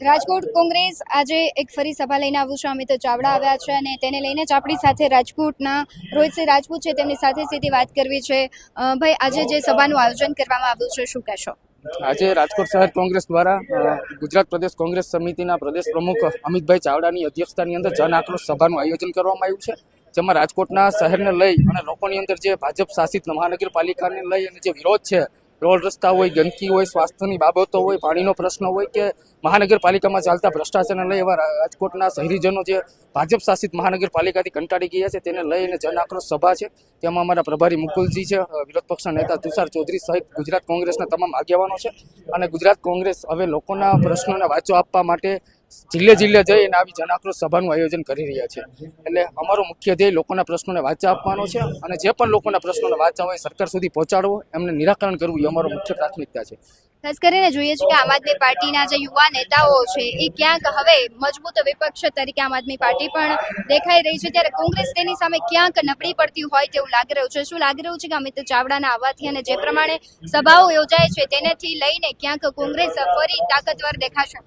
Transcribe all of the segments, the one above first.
રાજકોટ કોંગ્રેસ આજે એક ફરી સભા લઈને આવ્યું છે. અમિત ચાવડા આવ્યા છે અને તેને લઈને જ આપણી સાથે રાજકોટના રોહિતસિંહ રાજપૂત છે. તેમની સાથે સીધી વાત કરવી છે. ભાઈ, આજે જે સભાનું આયોજન કરવામાં આવ્યું છે, શું કહેશો? આજે રાજકોટ શહેર કોંગ્રેસ દ્વારા ગુજરાત પ્રદેશ કોંગ્રેસ સમિતિના પ્રદેશ પ્રમુખ અમિતભાઈ ચાવડાની અધ્યક્ષતાની અંદર જન આક્રોશ સભાનું આયોજન કરવામાં આવ્યું છે. જેમાં રાજકોટના શહેરને લઈ અને લોકોની અંદર જે ભાજપ શાસિત મહાનગરપાલિકાને લઈ અને જે વિરોધ છે રોડ રસ્તા હોય, ગંદકી હોય, સ્વાસ્થ્યની બાબતો હોય, પાણીનો પ્રશ્ન હોય કે મહાનગરપાલિકામાં ચાલતા ભ્રષ્ટાચારને લઈ એવા રાજકોટના શહેરીજનો જે ભાજપ શાસિત મહાનગરપાલિકાથી કંટાળી ગયા છે, તેને લઈને જન આક્રોશ સભા છે. તેમાં અમારા પ્રભારી મુકુલજી છે વિરોધ પક્ષના નેતા તુષાર ચૌધરી સહિત ગુજરાત કોંગ્રેસના તમામ આગેવાનો છે. અને ગુજરાત કોંગ્રેસ હવે લોકોના પ્રશ્નોને વાંચો આપવા માટે જિલ્લે જિલ્લે જઈ અને આવી જનાક્રોશ સભાનું આયોજન કરી રહ્યા છે. એટલે અમારો મુખ્ય ધ્યેય લોકોના પ્રશ્નોને વાંચા આપવાનો છે અને જે પણ લોકોના પ્રશ્નોને વાંચા હોય સરકાર સુધી પહોંચાડવો, એમને નિરાકરણ કરવું એ અમારો મુખ્ય પ્રાથમિકતા છે. ખાસ કરીને જોઈએ છે કે આમ આદમી પાર્ટીના જે યુવા નેતાઓ છે, એ ક્યાંક હવે મજબૂત વિપક્ષ તરીકે આમ આદમી પાર્ટી પણ દેખાઈ રહી છે. ત્યારે કોંગ્રેસ તેની સામે ક્યાંક નબળી પડતી હોય તેવું લાગી રહ્યું છે. શું લાગી રહ્યું છે કે અમિત ચાવડાના આવવાથી અને જે પ્રમાણે સભાઓ યોજાય છે તેનેથી લઈને ક્યાંક કોંગ્રેસ ફરી તાકતવર દેખાશે?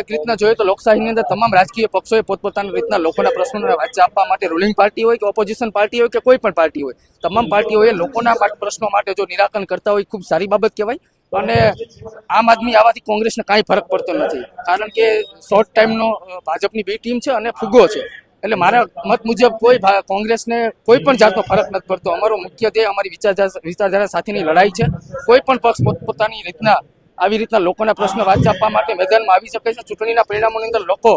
એક રીતના જોઈએ તો લોકશાહીની અંદર તમામ રાજકીય પક્ષોએ પોતપોતાની રીતના લોકોના પ્રશ્નોને વાંચા આપવા માટે રૂલિંગ પાર્ટી હોય કે ઓપોઝિશન પાર્ટી હોય કે કોઈ પણ પાર્ટી હોય, તમામ પાર્ટીઓએ લોકોના પ્રશ્નો માટે જો નિરાકરણ કરતા હોય ખૂબ સારી બાબત કહેવાય. અને આમ આદમી આવવાથી કોંગ્રેસને કાંઈ ફરક પડતો નથી. કારણ કે શોર્ટ ટાઈમનો ભાજપની બે ટીમ છે અને ફુગો છે. એટલે મારા મત મુજબ કોઈ કોંગ્રેસને કોઈ પણ જાતનો ફરક નથી પડતો. અમારો મુખ્ય ધ્યેય અમારી વિચારધારા વિચારધારા સાથેની લડાઈ છે. કોઈ પણ પક્ષ પોતપોતાની રીતના, આવી રીતના લોકોના પ્રશ્ન વાંચી આપવા માટે મેદાનમાં આવી શકે છે. ચૂંટણીના પરિણામોની અંદર લોકો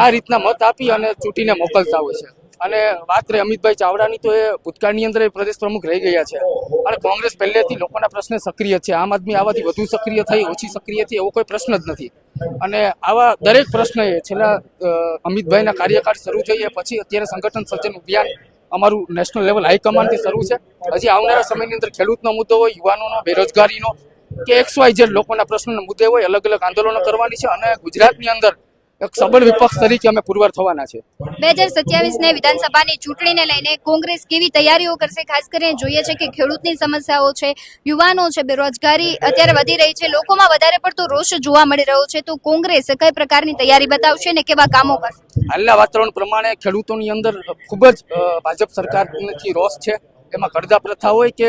આ રીતના મત આપી અને ચૂંટીને મોકલતા હોય છે. અને વાત રહી અમિતભાઈ ચાવડાની, તો એ ભૂતકાળની અંદર પ્રદેશ પ્રમુખ રહી ગયા છે. અને કોંગ્રેસ પહેલેથી લોકોના પ્રશ્ને સક્રિય છે. આમ આદમી આવાથી વધુ સક્રિય થઈ, ઓછી સક્રિય થઈ એવો કોઈ પ્રશ્ન જ નથી. અને આવા દરેક પ્રશ્નએ છેલ્લા અમિતભાઈના કાર્યકાળ શરૂ થઈએ પછી અત્યારે સંગઠન સર્જન અભિયાન અમારું નેશનલ લેવલ હાઈકમાન્ડથી શરૂ છે. હજી આવનારા સમયની અંદર ખેડૂતનો મુદ્દો હોય, યુવાનોનો, બેરોજગારીનો, કે એક્સ વાય જેડ લોકોના પ્રશ્નોના મુદ્દે હોય અલગ અલગ આંદોલનો કરવાની છે અને ગુજરાતની અંદર એક સબળ વિપક્ષ તરીકે અમે પુરવાર થવાના છે. બે હજાર સત્યાવીસ ને વિધાનસભાની ચૂંટણીને લઈને કોંગ્રેસ કેવી તૈયારીઓ કરશે? ખાસ કરીને જોઈએ છે કે ખેડૂતની સમસ્યાઓ છે યુવાનો છે બેરોજગારી અત્યારે વધી રહી છે લોકોમાં વધારે પડતો રોષ જોવા મળી રહ્યો છે. તો કોંગ્રેસ કઈ પ્રકારની તૈયારી બતાવશે ને કેવા કામો કરશે? હાલના વાતાવરણ પ્રમાણે ખેડૂતોની અંદર ખૂબ જ ભાજપ સરકારથી રોષ છે. એમાં કરદા પ્રથા હોય કે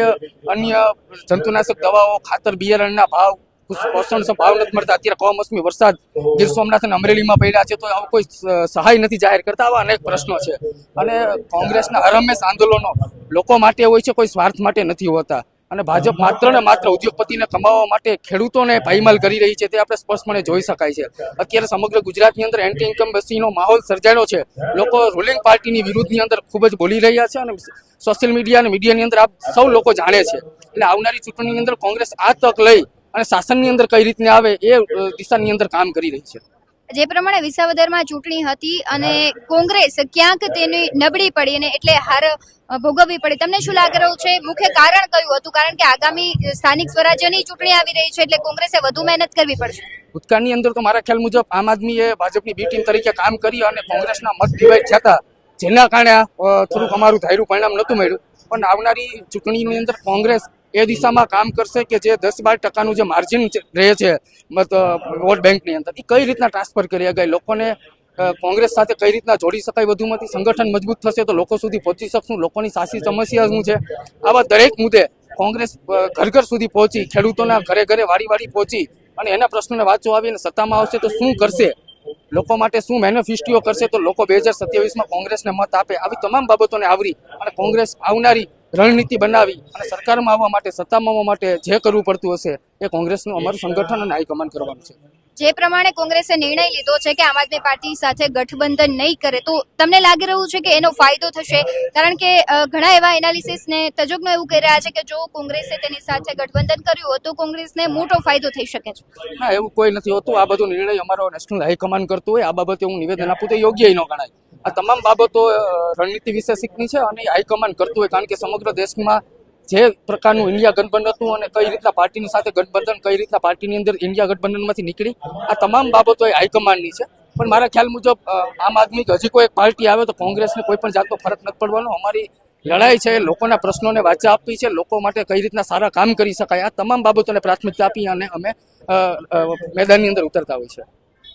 અન્ય જંતુનાશક દવાઓ ખાતર બિયારણના ભાવ પોષણ ભાવ નથી મળતા. અત્યારે કમોસમી વરસાદ ગીર સોમનાથ અને અમરેલીમાં પડ્યા છે તો આવો કોઈ સહાય નથી જાહેર કરતા. આવા અનેક પ્રશ્નો છે. અને કોંગ્રેસના હરહંમેશ આંદોલનો લોકો માટે હોય છે કોઈ સ્વાર્થ માટે નથી હોતા. અને ભાજપ માત્ર ને માત્ર ઉદ્યોગપતિને કમાવા માટે ખેડૂતોને પાયમાલ કરી રહી છે તે આપણે સ્પષ્ટપણે જોઈ શકાય છે. અત્યારે સમગ્ર ગુજરાતની અંદર એન્ટી ઇન્કમ બેસીનો માહોલ સર્જાયો છે. લોકો રૂલિંગ પાર્ટીની વિરુદ્ધની અંદર ખૂબ જ બોલી રહ્યા છે અને સોશિયલ મીડિયા અને મીડિયાની અંદર આપ સૌ લોકો જાણે છે. એટલે આવનારી ચૂંટણીની અંદર કોંગ્રેસ આ તક લઈ અને શાસનની અંદર કઈ રીતને આવે એ દિશાની અંદર કામ કરી રહી છે. જે પ્રમાણે વિસાવદરમાં ચૂંટણી હતી અને કોંગ્રેસ ક્યાંક તેની નબળી પડી અને એટલે હાર ભોગવવી પડી. તમને શું લાગી રહ્યું છે? મુખ્ય કારણ કયું હતું? કારણ કે આગામી સ્થાનિક સ્વરાજ્યની ચૂંટણી આવી રહી છે એટલે કોંગ્રેસે વધુ મહેનત કરવી પડશે. ભૂતકાળની અંદર તો મારા ખ્યાલ મુજબ આમ આદમીએ ભાજપની બી ટીમ તરીકે કામ કરી અને કોંગ્રેસના મત ડિવાઈડ થતા જેના કારણે થોડુંક અમારું ધાર્યું પરિણામ નહોતું મળ્યું. પણ આવનારી ચૂંટણીની અંદર કોંગ્રેસ એ દિશામાં કામ કરશે કે જે દસ બાર ટકાનું જે માર્જિન રહે છે વોટ બેંકની અંદર, એ કઈ રીતના ટ્રાન્સફર કરી શકાય? લોકોને કોંગ્રેસ સાથે કઈ રીતના જોડી શકાય વધુમાંથી? સંગઠન મજબૂત થશે તો લોકો સુધી પહોંચી શકશું? લોકોની સાચી સમસ્યા શું છે? આવા દરેક મુદ્દે કોંગ્રેસ ઘર ઘર સુધી પહોંચી, ખેડૂતોના ઘરે ઘરે વાડી વાડી પહોંચી અને એના પ્રશ્નોને વાંચો આવીને સત્તામાં આવશે તો શું કરશે? લોકો માટે શું મેનિફેસ્ટીઓ કરશે તો લોકો બે હજાર સત્યાવીસમાં કોંગ્રેસને મત આપે? આવી તમામ બાબતોને આવરી અને કોંગ્રેસ આવનારી રણનીતિ બનાવી અને સરકારમાં આવવા માટે સત્તામાં આવવા માટે જે કરવું પડતું હશે એ કોંગ્રેસનું અમારું સંગઠન અને હાઈકમાન્ડ કરવાનું છે. જે પ્રમાણે કોંગ્રેસે નિર્ણય લીધો છે કે આમ આદમી પાર્ટી સાથે ગઠબંધન નહીં કરે તો તમને લાગી રહ્યું છે કે એનો ફાયદો થશે? કારણ કે ઘણા એવા એનાલિસિસ ને તજજ્ઞો એવું કહી રહ્યા છે કે જો કોંગ્રેસે તેની સાથે ગઠબંધન કર્યું હોત તો કોંગ્રેસને મોટો ફાયદો થઈ શકે છે. ના એવું કોઈ નથી હોતું. આ બધો નિર્ણય અમારો નેશનલ હાઈકમાન્ડ કરતું હોય. આ બાબતે હું નિવેદન આપું તો યોગ્ય ન ગણાય. આ તમામ બાબતો રણનીતિ રણનીતિ વિશેષિકની છે અને હાઈકમાન્ડ કરતું હોય, કારણ કે સમગ્ર દેશમાં જે પ્રકારનું ઇન્ડિયા ગઠબંધન હતું અને કઈ રીતના પાર્ટીની સાથે ગઠબંધન, કઈ રીતના પાર્ટીની અંદર ઇન્ડિયા ગઠબંધનમાંથી નીકળી, આ તમામ બાબતો એ હાઈકમાન્ડની છે. પણ મારા ખ્યાલ મુજબ આમ આદમી હજી કોઈ પાર્ટી આવે તો કોંગ્રેસને કોઈ પણ જાતનો ફરક નથી પડવાનો. અમારી લડાઈ છે, લોકોના પ્રશ્નોને વાચા આપવી છે, લોકો માટે કઈ રીતના સારા કામ કરી શકાય, આ તમામ બાબતોને પ્રાથમિકતા આપી અને અમે મેદાનની અંદર ઉતરતા હોય છે